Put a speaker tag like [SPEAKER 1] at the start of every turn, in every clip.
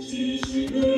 [SPEAKER 1] 주시는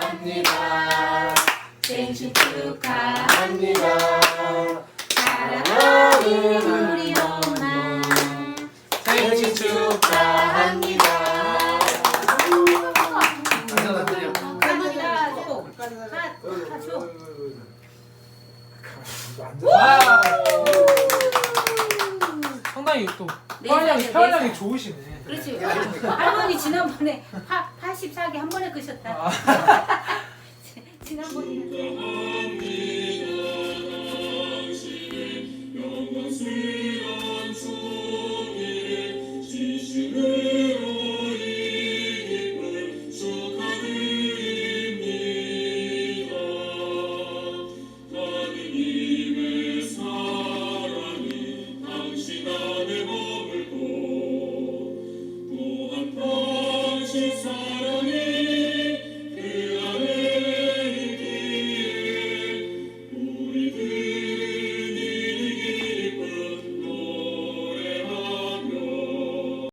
[SPEAKER 1] 합니다.
[SPEAKER 2] 생신 축하합니다. 사랑하는 우리 엄마 생신 축하합니다.
[SPEAKER 3] 상당히 또
[SPEAKER 4] 네,
[SPEAKER 3] 네, 네, 네.
[SPEAKER 4] 혈량이
[SPEAKER 3] 혈량이 좋으시네.
[SPEAKER 4] 그렇지. 할머니 지난번에 파, 84개 한 번에 끄셨다.
[SPEAKER 3] 아.
[SPEAKER 4] 지난번에.